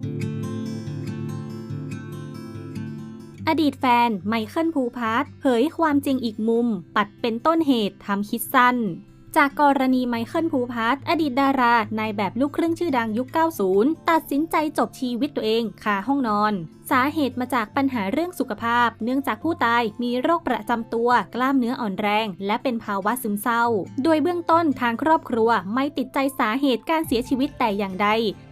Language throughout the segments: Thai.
อดีตแฟนไมเคิลภูพาร์ทเผยความจริงอีกมุม ปัดเป็นต้นเหตุทำคิดสั้น จากกรณีไมเคิลภูพาร์ทอดีตดารานายแบบลูกครึ่งชื่อดังยุค 90 ตัดสินใจจบชีวิตตัวเองคาห้องนอน สาเหตุมาจากปัญหาเรื่องสุขภาพ เนื่องจากผู้ตายมีโรคประจำตัว กล้ามเนื้ออ่อนแรง และเป็นภาวะซึมเศร้า โดยเบื้องต้นทางครอบครัวไม่ติดใจสาเหตุการเสียชีวิตแต่อย่างใด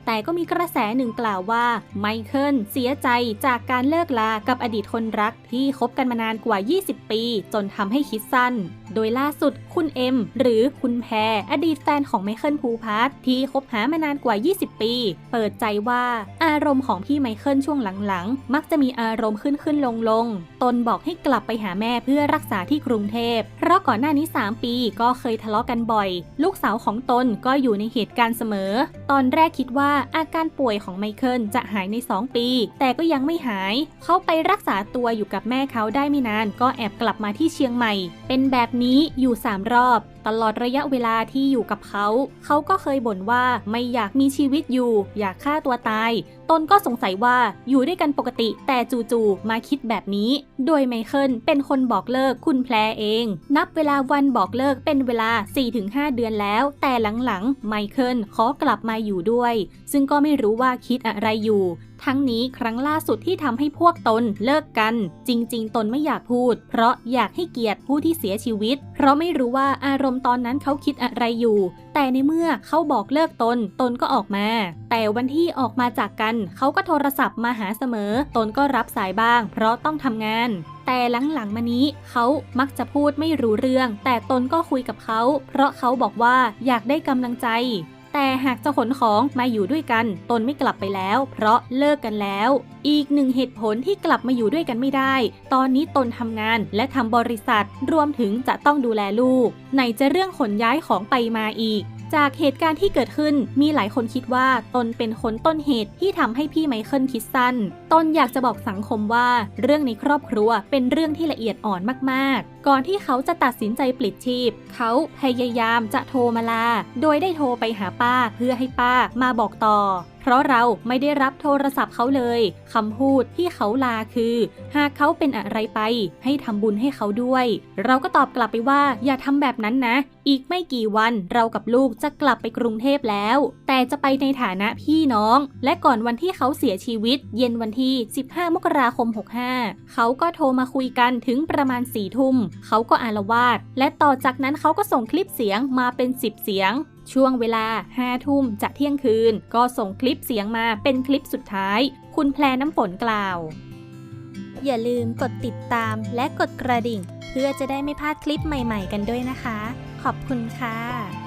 แต่ก็มีกระแสหนึ่งกล่าวว่าไมเคิลเสียใจจากการเลิกลากับอดีตคนรักที่คบกันมานานกว่า 20 ปี จนทำให้คิดสั้น โดยล่าสุดคุณเอ็มหรือคุณแพรอดีตแฟนของไมเคิลภูพาร์ทที่คบหามานานกว่า 20 ปี เปิดใจว่าอารมณ์ของพี่ไมเคิลช่วงหลังๆมักจะมีอารมณ์ขึ้นขึ้นลงลงตนบอกให้กลับไปหาแม่เพื่อรักษาที่กรุงเทพ เพราะก่อนหน้านี้ 3 ปีก็เคยทะเลาะกันบ่อย ลูกสาวของตนก็อยู่ในเหตุการณ์เสมอ ตอนแรกคิดว่าอาการป่วยของไมเคิลจะหายใน 2 ปี แต่ก็ยังไม่หาย เขาไปรักษาตัวอยู่กับแม่เขาได้ไม่นาน ก็แอบกลับมาที่เชียงใหม่ เป็นแบบนี้อยู่ 3 รอบ ตลอดระยะเวลาที่อยู่กับเขา เขาก็เคยบ่นว่าไม่อยากมีชีวิตอยู่ อยากฆ่าตัวตาย ตนก็สงสัยว่าอยู่ด้วยกันปกติแต่จู่ๆมาคิดแบบนี้ โดยไมเคิลเป็นคนบอกเลิกคุณแพรเอง นับเวลาวันบอกเลิกเป็นเวลา 4-5 เดือนแล้ว แต่หลังๆไมเคิลขอกลับมาอยู่ด้วย ซึ่งก็ไม่รู้ว่าคิดอะไรอยู่ทั้งนี้ครั้งล่าสุดที่ทำให้พวกตนเลิกกัน จริง ๆ ตนไม่อยากพูด เพราะอยากให้เกียรติผู้ที่เสียชีวิต เพราะไม่รู้ว่าอารมณ์ตอนนั้นเขาคิดอะไรอยู่ แต่ในเมื่อเขาบอกเลิกตน ตนก็ออกมา แต่วันที่ออกมาจากกัน เขาก็โทรศัพท์มาหาเสมอ ตนก็รับสายบ้าง เพราะต้องทำงานแต่หลังๆมานี้เขามักจะพูดไม่รู้เรื่อง แต่ตนก็คุยกับเขา เพราะเขาบอกว่าอยากได้กำลังใจ แต่หากจะขนของมาอยู่ด้วยกัน ตนไม่กลับไปแล้ว เพราะเลิกกันแล้ว อีกหนึ่งเหตุผลที่กลับมาอยู่ด้วยกันไม่ได้ ตอนนี้ตนทำงานและทำบริษัท รวมถึงจะต้องดูแลลูก ไหนจะเรื่องขนย้ายของไปมาอีกจากเหตุการณ์ที่เกิดขึ้นมีหลายคนคิดว่าตนเป็นคนต้นเหตุที่ทำให้พี่ไมเคิลคิดสั้น ตนอยากจะบอกสังคมว่า เรื่องในครอบครัวเป็นเรื่องที่ละเอียดอ่อนมากๆ ก่อนที่เขาจะตัดสินใจปลิดชีพ เขาพยายามจะโทรมาลา โดยได้โทรไปหาป้าเพื่อให้ป้ามาบอกต่อ เพราะเราไม่ได้รับโทรศัพท์เขาเลยคำพูดที่เขาลาคือ หากเขาเป็นอะไรไป ให้ทำบุญให้เขาด้วย เราก็ตอบกลับไปว่า อย่าทำแบบนั้นนะ อีกไม่กี่วันเรากับลูกจะกลับไปกรุงเทพแล้ว แต่จะไปในฐานะพี่น้อง และก่อนวันที่เขาเสียชีวิต เย็นวันที่ 15 มกราคม 65 เขาก็โทรมาคุยกันถึงประมาณ4ี่ทุ่ม เขาก็อารวาสและต่อจากนั้นเขาก็ส่งคลิปเสียงมาเป็น 10 เสียง ช่วงเวลา 5 ทุ่มจะเที่ยงคืน ก็ส่งคลิปเสียงมาเป็นคลิปสุดท้าย คุณแพรน้ำฝนกล่าว อย่าลืมกดติดตามและกดกระดิ่ง เพื่อจะได้ไม่พลาดคลิปใหม่ๆกันด้วยนะคะ ขอบคุณค่ะ